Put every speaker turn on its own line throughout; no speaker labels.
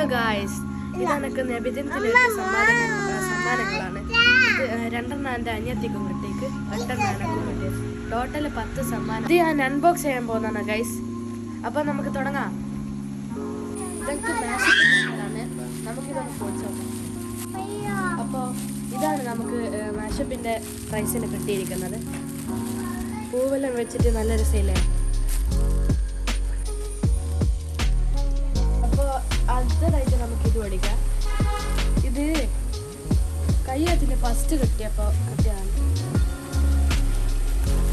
Hello guys ഇതാണ് സമ്മാനങ്ങൾ സമ്മാനങ്ങളാണ്. രണ്ടെണ്ണം എന്റെ അനിയത്തിക്കും കിട്ടിയേക്ക് എട്ടെണ്ണം എനക്കും ടോട്ടൽ പത്ത് സമ്മാനം. ഇത് ഞാൻ അൺബോക്സ് ചെയ്യാൻ പോകുന്നതാണ് ഗൈസ് അപ്പോൾ നമുക്ക് തുടങ്ങാം. ഇതൊക്കെ മാഷപ്പിലാണ് നമുക്കിതൊന്ന് പോയിച്ചു അപ്പോൾ ഇതാണ് നമുക്ക് മാഷപ്പിന്റെ പ്രൈസിന് കിട്ടിയിരിക്കുന്നത്. പൂവെല്ലാം വെച്ചിട്ട് നല്ല രസമില്ലേ നമുക്ക് ഇത് കൈ അതിന് ഫസ്റ്റ് കിട്ടിയപ്പോൾ അതാണ്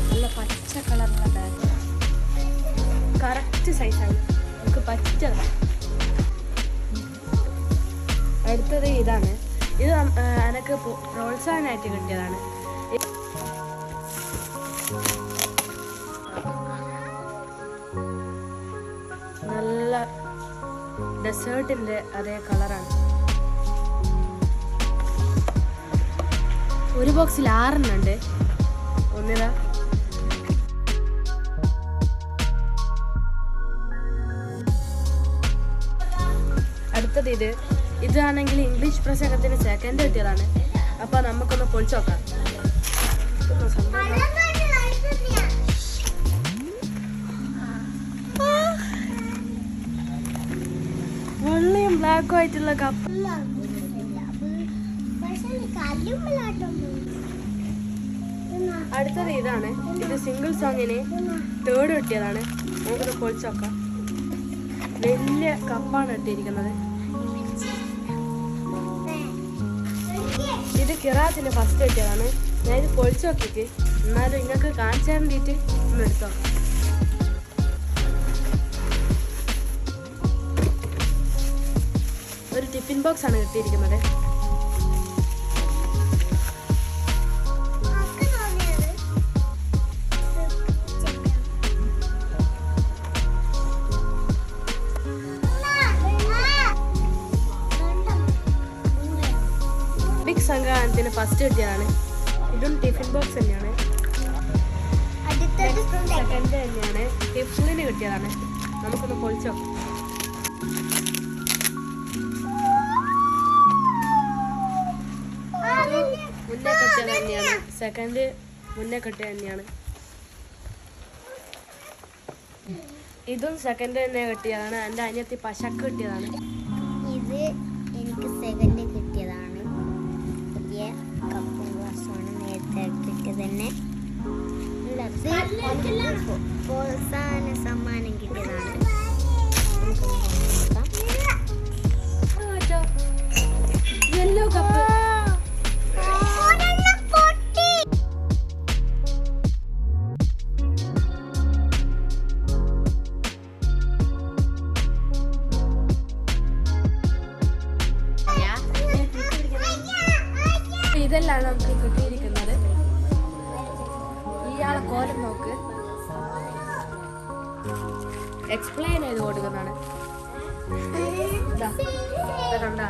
നല്ല പച്ച കളറുള്ള ബാഗ് കറക്റ്റ് സൈസാണ് നമുക്ക് പച്ച അടുത്തത് ഇതാണ്. ഇത് എനക്ക് പ്രോത്സാഹനമായിട്ട് കിട്ടിയതാണ്. ഡെസേർട്ടിന്റെ അതേ കളറാണ്. ഒരു ബോക്സിൽ ആറെണ്ണം ഉണ്ട്. ഒന്നിതാ. അടുത്തത് ഇത്. ഇതാണെങ്കിൽ ഇംഗ്ലീഷ് പ്രസംഗത്തിന് സെക്കൻഡ് കിട്ടിയതാണ് അപ്പൊ നമുക്കൊന്ന് പൊളിച്ചു നോക്കാം. വെള്ളയും ബ്ലാക്കും ആയിട്ടുള്ള കപ്പ് അടുത്തത് ഇതാണ്. ഇത് സിംഗിൾ സോങ്ങിന് തേർഡ് കിട്ടിയതാണ്. നമുക്കൊന്ന് പൊളിച്ചു നോക്കാം. വലിയ കപ്പാണ് ഇട്ടിരിക്കുന്നത്. ഇത് കിറാത്തിന് ഫസ്റ്റ് കിട്ടിയതാണ്. ഞാൻ ഇത് പൊളിച്ചു നോക്കിയിട്ട് എന്നാലും നിങ്ങൾക്ക് കാണിച്ചു തരണ്ടിട്ട് ഒന്ന് എടുത്തോ ബോക്സ് ആണ് കിട്ടിയിരിക്കുന്നത്. ബിഗ് സംഘാനത്തിന് ഫസ്റ്റ് കിട്ടിയതാണ് ഇതും ടിഫിൻ ബോക്സ് തന്നെയാണ്. സെക്കൻഡ് തന്നെയാണ്. ടിഫിനിന് കിട്ടിയതാണ്. നമുക്കൊന്ന് പൊളിച്ചോ? തന്നെയാണ്. സെക്കൻഡ് മുന്നേ കെട്ട് തന്നെയാണ്. ഇതും സെക്കൻഡ് തന്നെ കെട്ടിയതാണ്. എന്റെ അനിയത്തി പശക്ക് കിട്ടിയതാണ്.
ഇത് എനിക്ക് സെക്കൻഡ് കിട്ടിയതാണ്. പുതിയ കപ്പും ഗ്ലാസ്സുമാണ് നേരത്തെ കിട്ടിയത് തന്നെ.
ഇതെല്ലാം നമുക്ക് കിട്ടിയിരിക്കുന്നത്. ഇയാളെ കോലം നോക്ക്. എക്സ്പ്ലെയിൻ ചെയ്ത് കൊടുക്കുന്നതാണ്. കണ്ടാ.